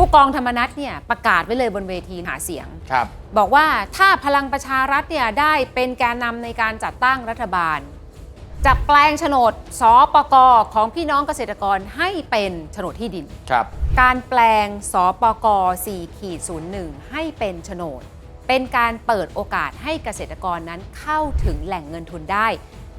ผู้กองธรรมนัฐเนี่ยประกาศไว้เลยบนเวทีหาเสียง ครับ บอกว่าถ้าพลังประชารัฐเนี่ยได้เป็นแกนนำในการจัดตั้งรัฐบาล จะแปลงโฉนดสปกของพี่น้องเกษตรกรให้เป็นโฉนดที่ดิน ครับ การแปลงสปก4ขีด01 ให้เป็นโฉนด เป็นการเปิดโอกาสให้เกษตรกรนั้นเข้าถึงแหล่งเงินทุนได้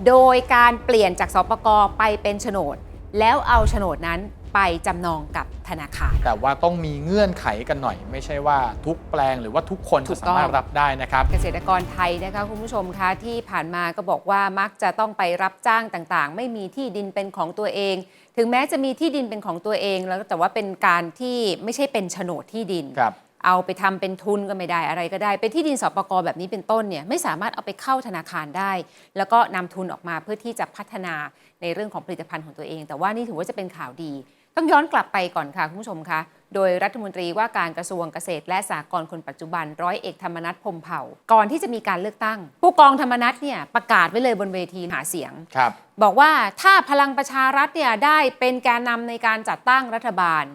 โดยการเปลี่ยนจากสปกไปเป็นโฉนด แล้วเอาโฉนดนั้น ไปจำนองกับธนาคาร แต่ว่าต้องมีเงื่อนไขกันหน่อย ไม่ใช่ว่าทุกแปลงหรือว่าทุกคนถูจะกต้องสามารถรับได้นะครับ เกษตรกรไทยนะคะคุณผู้ชมคะที่ผ่านมาก็บอกว่ามักจะต้องไปรับจ้างต่างๆ ไม่มีที่ดินเป็นของตัวเอง ถึงแม้จะมีที่ดินเป็นของตัวเองแล้วแต่ว่าเป็นการที่ไม่ใช่เป็นโฉนดที่ดิน ครับ เอาไปทำเป็นทุนก็ไม่ได้อะไรก็ได้ เป็นที่ดินสปกแบบนี้เป็นต้นเนี่ยไม่สามารถเอาไปเข้าธนาคารได้ แล้วก็นำทุนออกมาเพื่อที่จะพัฒนาในเรื่องของผลิตภัณฑ์ของตัวเอง แต่ว่านี่ถือว่าจะเป็นข่าวดี ต้องย้อนกลับไปก่อนค่ะคุณผู้ชมคะโดยรัฐมนตรีว่าการกระทรวงเกษตรและสหกรณ์คนปัจจุบันร้อยเอกธรรมนัฐพรหมเผ่า ก่อนที่จะมีการเลือกตั้ง ผู้กองธรรมนัฐเนี่ยประกาศไว้เลยบนเวทีหาเสียงครับบอกว่าถ้าพลังประชารัฐเนี่ยได้เป็นแกนนำในการจัดตั้งรัฐบาล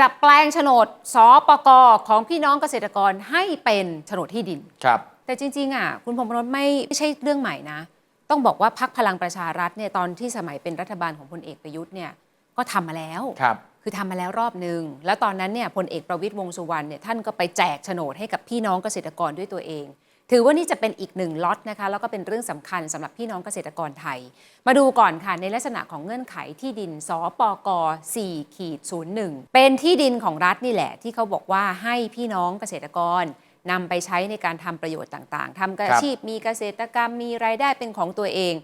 จะแปลงโฉนดสปกของพี่น้องเกษตรกรให้เป็นโฉนดที่ดินครับแต่จริงๆอะคุณพรหมรสไม่ไม่ใช่เรื่องใหม่นะ ต้องบอกว่าพักพลังประชารัฐเนี่ยตอนที่สมัยเป็นรัฐบาลของพลเอกประยุทธ์เนี่ย ก็ทำมาแล้วครับคือทำมาแล้วรอบหนึ่งแล้วตอนนั้นเนี่ยพลเอกประวิตยวงษ์สุวรรณเนี่ยท่านก็ไปแจกโฉนดให้กับพี่น้องเกษตรกรด้วยตัวเอง ถือว่านี่จะเป็นอีกหนึ่งล็อตนะคะแล้วก็เป็นเรื่องสำคัญสำหรับพี่น้องเกษตรกรไทย มาดูก่อนค่ะในลักษณะของเงื่อนไขที่ดินสปก4ขีด01 เป็นที่ดินของรัฐนี่แหละ ที่เขาบอกว่าให้พี่น้องเกษตรกรนำไปใช้ในการทำประโยชน์ต่างๆทำอาชีพมีเกษตรกรรมมีรายได้เป็นของตัวเอง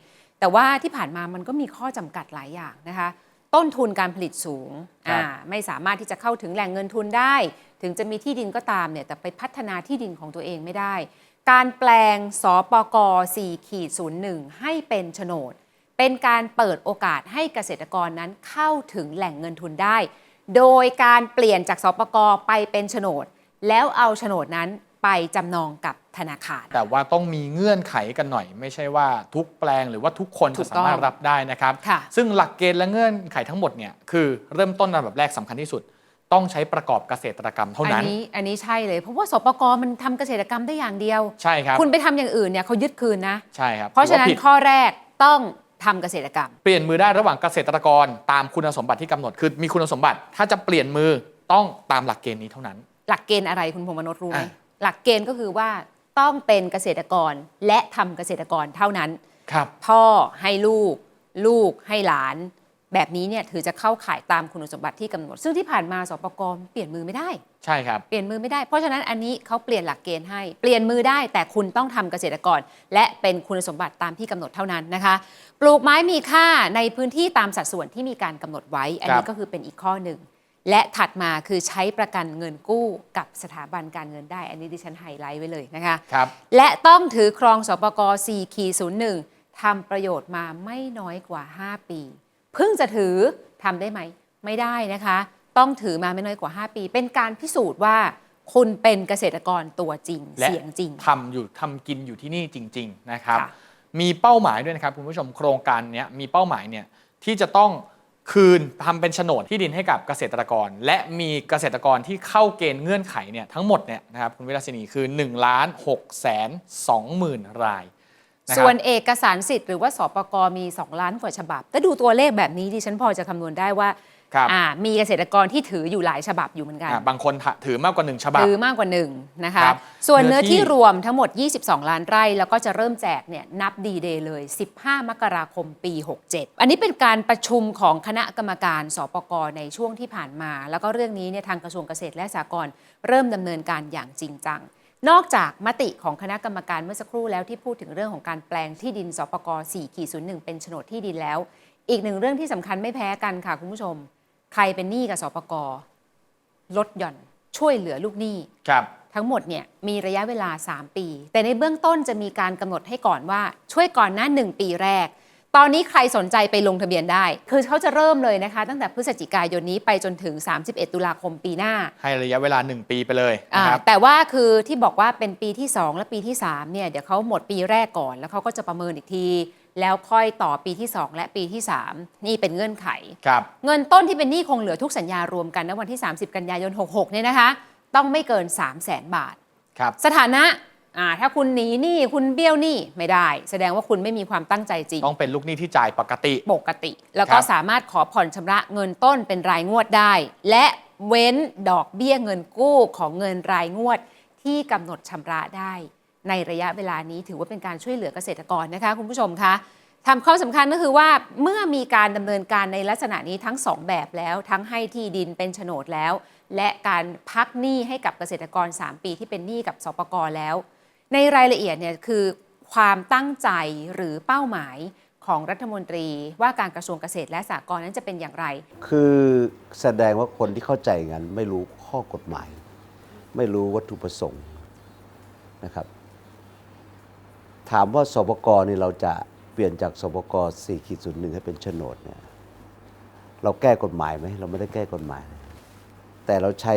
แต่ว่าที่ผ่านมามันก็มีข้อจำกัดหลายอย่างนะคะ ต้นทุนการผลิตสูงครับอ่าไม่สามารถที่จะเข้าถึงแหล่งเงินทุนได้ ถึงจะมีที่ดินก็ตามเนี่ยแต่ไปพัฒนาที่ดินของตัวเองไม่ได้ การแปลงสปก4ขีด01 ให้เป็นโฉนด เป็นการเปิดโอกาสให้เกษตรกรนั้นเข้าถึงแหล่งเงินทุนได้ โดยการเปลี่ยนจากสปกไปเป็นโฉนด แล้วเอาโฉนดนั้น ไปจำนองกับธนาคาร แต่ว่าต้องมีเงื่อนไขกันหน่อย ไม่ใช่ว่าทุกแปลงหรือว่าทุกคนถูจะกต้องสามารถรับได้นะครับ ค่ะ ซึ่งหลักเกณฑ์และเงื่อนไขทั้งหมดเนี่ยคือเริ่มต้นอันดับแรกสำคัญที่สุด ต้องใช้ประกอบเกษตรกรรมเท่าอันั้น นี้อันนี้ใช่เลยเพราะว่าสปกมันทำเกษตรกรรมได้อย่างเดียว ใช่ครับ คุณไปทำอย่างอื่นเนี่ยเขายึดคืนนะ ใช่ครับเพราะฉะนั้นถือว่ผิดข้อแรกต้องทำเกษตรกรรม เปลี่ยนมือได้ระหว่างเกษตรกรตามคุณสมบัติที่กำหนดคือมีคุณสมบัติ ถ้าจะเปลี่ยนมือต้องตามหลักเกณฑ์นี้เท่านั้น หลักเกณฑ์อะไรคุณพงษ์มนรู้ไหม อะ หลักเกณฑ์ก็คือว่าต้องเป็นเกษตรกรและทำเกษตรกรเท่านั้น ครับ พ่อให้ลูก ลูกให้หลาน แบบนี้เนี่ยถือจะเข้าข่ายตามคุณสมบัติที่กำหนด ซึ่งที่ผ่านมาสปกเปลี่ยนมือไม่ได้ ใช่ครับ เปลี่ยนมือไม่ได้ เพราะฉะนั้นอันนี้เขาเปลี่ยนหลักเกณฑ์ให้ เปลี่ยนมือได้แต่คุณต้องทำเกษตรกร และเป็นคุณสมบัติตามที่กำหนดเท่านั้นนะคะ ปลูกไม้มีค่าในพื้นที่ตามสัดส่วนที่มีการกำหนดไว้ อันนี้ครับก็คือเป็นอีกข้อหนึ่ง และถัดมาคือใช้ประกันเงินกู้กับสถาบันการเงินได้ อันนี้ดิฉันไฮไลท์ไว้เลยนะคะครับและต้องถือครองสปก4ขี01ทำประโยชน์มาไม่น้อยกว่า 5 ปี เพิ่งจะถือทำได้ไหม ไม่ได้นะคะ ต้องถือมาไม่น้อยกว่า 5 ปี เป็นการพิสูจน์ว่าคุณเป็นเกษตรกรตัวจริงและเสียงจริงทำอยู่ทำกินอยู่ที่นี่จริง ๆ นะครับค่ะมีเป้าหมายด้วยนะครับคุณผู้ชมโครงการเนี้ยมีเป้าหมายเนี่ยที่จะต้อง คืนทำเป็นโฉนดที่ดินให้กับเกษตรกร และมีเกษตรกรที่เข้าเกณฑ์เงื่อนไขเนี่ยทั้งหมดเนี่ยนะครับคุณวิลาสินีคือ1ล้านหกแสนสองหมื่นรายนะส่วนเอกสารสิทธิ์หรือว่าสปกมี 2 ล้านกว่าฉบับถ้าดูตัวเลขแบบนี้ดิฉันพอจะคำนวณได้ว่า ครับอ่ามีเกษตรกรที่ถืออยู่หลายฉบับอยู่เหมือนกัน อะบางคนถือมากกว่า 1 ฉบับ ถือมากกว่าหนึ่งนะคะ ครับส่วนเนื้อเนื้อที่ที่ รวมทั้งหมด 22 ล้านไร่ แล้วก็จะเริ่มแจกเนี่ยนับดีเดย์เลย 15 มกราคมปี 67 อันนี้เป็นการประชุมของคณะกรรมการสปกในช่วงที่ผ่านมา แล้วก็เรื่องนี้เนี่ยทางกระทรวงเกษตรและสหกรณ์เริ่มดำเนินการอย่างจริงจัง นอกจากมติของคณะกรรมการเมื่อสักครู่แล้วที่พูดถึงเรื่องของการแปลงที่ดินสปก4ขีด01 เป็นโฉนดที่ดินแล้ว อีกหนึ่งเรื่องที่สำคัญไม่แพ้กันค่ะคุณผู้ชม ใครเป็นหนี้กับสปกลดหย่อนช่วยเหลือลูกหนี้ครับทั้งหมดเนี่ยมีระยะเวลา 3 ปี แต่ในเบื้องต้นจะมีการกำหนดให้ก่อนว่าช่วยก่อนหน้า 1 ปีแรก ตอนนี้ใครสนใจไปลงทะเบียนได้ คือเขาจะเริ่มเลยนะคะ ตั้งแต่พฤศจิกายนนี้ไปจนถึง 31 ตุลาคมปีหน้า ให้ระยะเวลา 1 ปีไปเลยอ่านะครับแต่ว่าคือที่บอกว่าเป็นปีที่ 2 และปีที่3เนี่ยเดี๋ยวเขาหมดปีแรกก่อน แล้วเขาก็จะประเมินอีกที แล้วค่อยต่อปีที่ 2 และปีที่ 3 นี่เป็นเงื่อนไข ครับ เงินต้นที่เป็นหนี้คงเหลือทุกสัญญารวมกันณวันที่ 30 กันยายน 66 เนี่ยนะคะ ต้องไม่เกิน 3 0 0แสนบาท ครับ สถานะอ่าถ้าคุณหนีหนี้คุณเบี้ยวหนี้ไม่ได้ แสดงว่าคุณไม่มีความตั้งใจจริง ต้องเป็นลูกหนี้ที่จ่ายปกติ ปกติ แล้วก็ครับ สามารถขอผ่อนชำระเงินต้นเป็นรายงวดได้ และเว้นดอกเบี้ยเงินกู้ของเงินรายงวดที่กำหนดชำระได้ ในระยะเวลานี้ถือว่าเป็นการช่วยเหลือเกษตรกรนะคะคุณผู้ชมคะทำข้อสำคัญก็คือว่าเมื่อมีการดำเนินการในลักษณะนี้ทั้งสองแบบแล้ว ทั้งให้ที่ดินเป็นโฉนดแล้ว และการพักหนี้ให้กับเกษตรกร 3 ปีที่เป็นหนี้กับสปกรแล้ว ในรายละเอียดเนี่ยคือความตั้งใจหรือเป้าหมายของรัฐมนตรีว่าการกระทรวงเกษตรและสหกรณ์นั้นจะเป็นอย่างไร คือแสดงว่าคนที่เข้าใจงั้นไม่รู้ข้อกฎหมาย ไม่รู้วัตถุประสงค์นะครับ ถามว่าสปกรนี่เราจะเปลี่ยนจากสปก4ขีดศูนย์หนึ่งให้เป็นโฉนดเนี่ยเราแก้กฎหมายไหมเราไม่ได้แก้กฎหมาย แต่เราใช้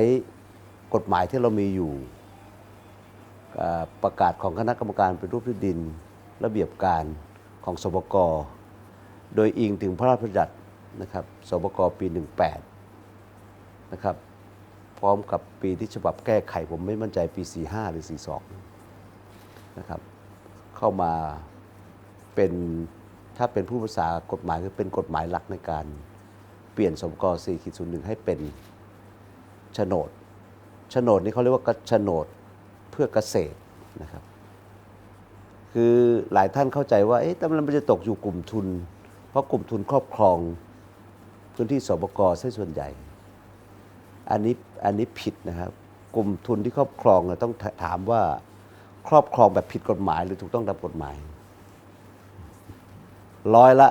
กฎหมายที่เรามีอยู่ประกาศของคณะกรรมการเป็นรูปที่ดิน ระเบียบการของสปกโดยอิงถึงพระราชบัญญัตินะครับสบกปี 18 นะครับ พร้อมกับปีที่ฉบับแก้ไขผมไม่มั่นใจปี 45 หรือ 42 นะครับ เข้ามาเป็นถ้าเป็นผู้ภาษากฎหมายก็เป็นกฎหมายหลักในการเปลี่ยนสบก4ขีด01 ให้เป็นโฉนดโฉนดนี่เขาเรียกว่าโฉนดเพื่อเกษตรนะครับ คือหลายท่านเข้าใจว่าเอ๊ะแต่มันจะตกอยู่กลุ่มทุน เพราะกลุ่มทุนครอบครองพื้นที่สบกซะส่วนใหญ่ อันนี้อันนี้ผิดนะครับ กลุ่มทุนที่ครอบครองต้องถามว่า ครอบครองแบบผิดกฎหมาย หรือถูกต้องตามกฎหมาย ร้อยละ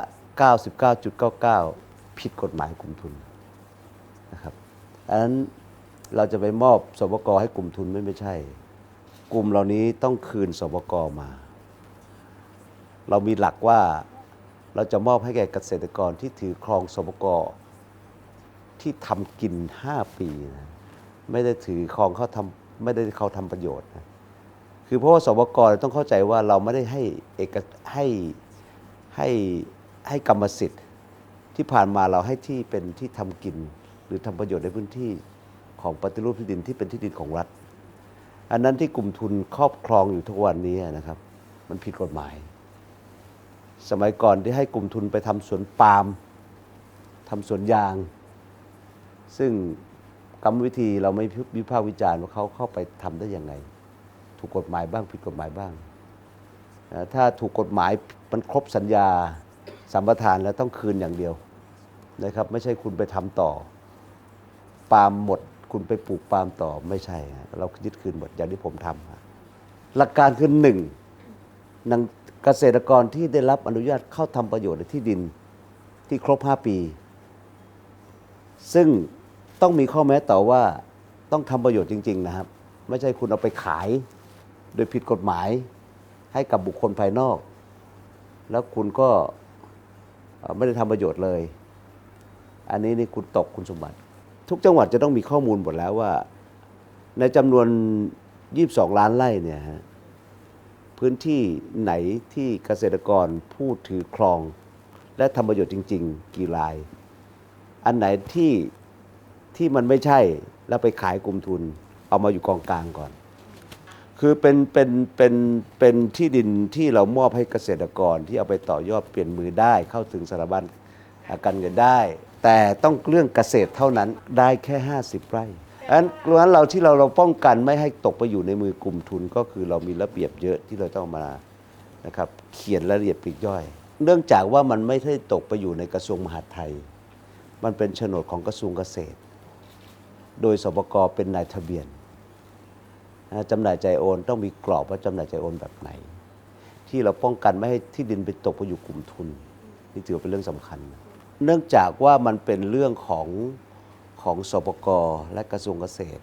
99.99 ผิดกฎหมายกลุ่มทุนนะครับอันนั้นเราจะไปมอบสบกให้กลุ่มทุนไม่ไม่ใช่ กลุ่มเหล่านี้ต้องคืนสบกมา เรามีหลักว่าเราจะมอบให้แก่เกษตรกรที่ถือครองสบกที่ทำกิน 5 ปีนะไม่ได้ถือครองเขาทำไม่ได้เขาทำประโยชน์นะ คือเพราะว่าสบกต้องเข้าใจว่าเราไม่ได้ให้เอกให้ให้ให้กรรมสิทธิ์ ที่ผ่านมาเราให้ที่เป็นที่ทำกิน หรือทำประโยชน์ในพื้นที่ของปฏิรูปที่ดินที่เป็นที่ดินของรัฐ อันนั้นที่กลุ่มทุนครอบครองอยู่ทุกวันนี้นะครับ มันผิดกฎหมาย สมัยก่อนที่ให้กลุ่มทุนไปทำสวนปาล์มทำสวนยาง ซึ่งกรรมวิธีเราไม่วิพากษ์วิจารณ์ว่าเขาเข้าไปทำได้ยังไง ถูกกฎหมายบ้างผิดกฎหมายบ้าง ถ้าถูกกฎหมายมันครบสัญญาสัมปทานแล้วต้องคืนอย่างเดียวนะครับ ไม่ใช่คุณไปทำต่อ ปาล์มหมด คุณไปปลูกปาล์มต่อไม่ใช่ เรายึดคืนหมดอย่างที่ผมทำหลักการคือหนึ่งนางเกษตรกรที่ได้รับอนุญาตเข้าทำประโยชน์ในที่ดินที่ครบ 5 ปี ซึ่งต้องมีข้อแม้ต่อว่าต้องทำประโยชน์จริง ๆ นะครับ ไม่ใช่คุณเอาไปขาย โดยผิดกฎหมายให้กับบุคคลภายนอก แล้วคุณก็ไม่ได้ทำประโยชน์เลย อันนี้นี่คุณตกคุณสมบัติ ทุกจังหวัดจะต้องมีข้อมูลหมดแล้วว่า ในจำนวน 22 ล้านไร่เนี่ยฮะพื้นที่ไหนที่เกษตรกรผู้ถือครอง และทำประโยชน์จริง ๆ กี่ราย อันไหนที่ที่มันไม่ใช่แล้วไปขายกลุ่มทุน เอามาอยู่กองกลางก่อน คือเป็นเป็นเป็นเป็นที่ดินที่เรามอบให้เกษตรกรที่เอาไปต่อยอดเปลี่ยนมือได้เข้าถึงสถาบันการเงินได้ แต่ต้องเรื่องเกษตรเท่านั้นได้แค่ 50 ไร่อันนั้นเราะฉะนั้นเราที่เราเราป้องกันไม่ให้ตกไปอยู่ในมือกลุ่มทุนก็คือเรามีระเบียบเยอะที่เราต้องมานะครับเขียนรายละเอียดปลีกย่อย เนื่องจากว่ามันไม่ได้ตกไปอยู่ในกระทรวงมหาดไทย มันเป็นโฉนดของกระทรวงเกษตร โดยสบกเป็นนายทะเบียน จำหน่ายใจโอน ต้องมีกรอบว่าจำหน่ายใจโอนแบบไหน ที่เราป้องกันไม่ให้ที่ดินไปตกไปอยู่กลุ่มทุนนี่ถือเป็นเรื่องสำคัญ เนื่องจากว่ามันเป็นเรื่องของของสปกรและกระทรวงเกษตร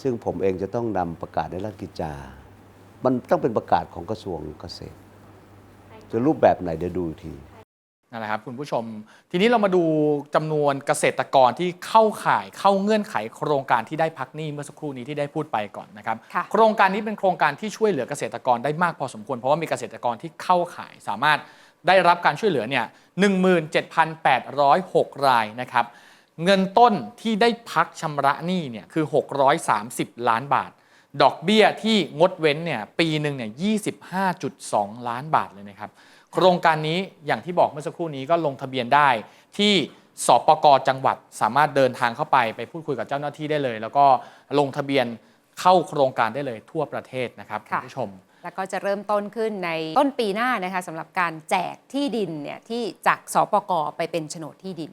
ซึ่งผมเองจะต้องนำประกาศในราชกิจจา มันต้องเป็นประกาศของกระทรวงเกษตร จะรูปแบบไหนเดี๋ยวดูอีกที นั่นแหละครับคุณผู้ชม ทีนี้เรามาดูจำนวนเกษตรกรที่เข้าข่ายเข้าเงื่อนไขโครงการที่ได้พักหนี้เมื่อสักครู่นี้ที่ได้พูดไปก่อนนะครับค่ะโครงการนี้เป็นโครงการที่ช่วยเหลือเกษตรกรได้มากพอสมควร เพราะว่ามีเกษตรกรที่เข้าข่ายสามารถได้รับการช่วยเหลือเนี่ย17,806 รายนะครับ เงินต้นที่ได้พักชำระหนี้เนี่ยคือ 630 ล้านบาท ดอกเบี้ยที่งดเว้นเนี่ยปีหนึ่งเนี่ย25.2 ล้านบาทเลยนะครับ โครงการนี้อย่างที่บอกเมื่อสักครู่นี้ก็ลงทะเบียนได้ที่สปกจังหวัดสามารถเดินทางเข้าไปไปพูดคุยกับเจ้าหน้าที่ได้เลย แล้วก็ลงทะเบียนเข้าโครงการได้เลยทั่วประเทศนะครับคุณค่ะผู้ชม แล้วก็จะเริ่มต้นขึ้นในต้นปีหน้านะคะสำหรับการแจกที่ดินเนี่ยที่จากสปกไปเป็นโฉนดที่ดิน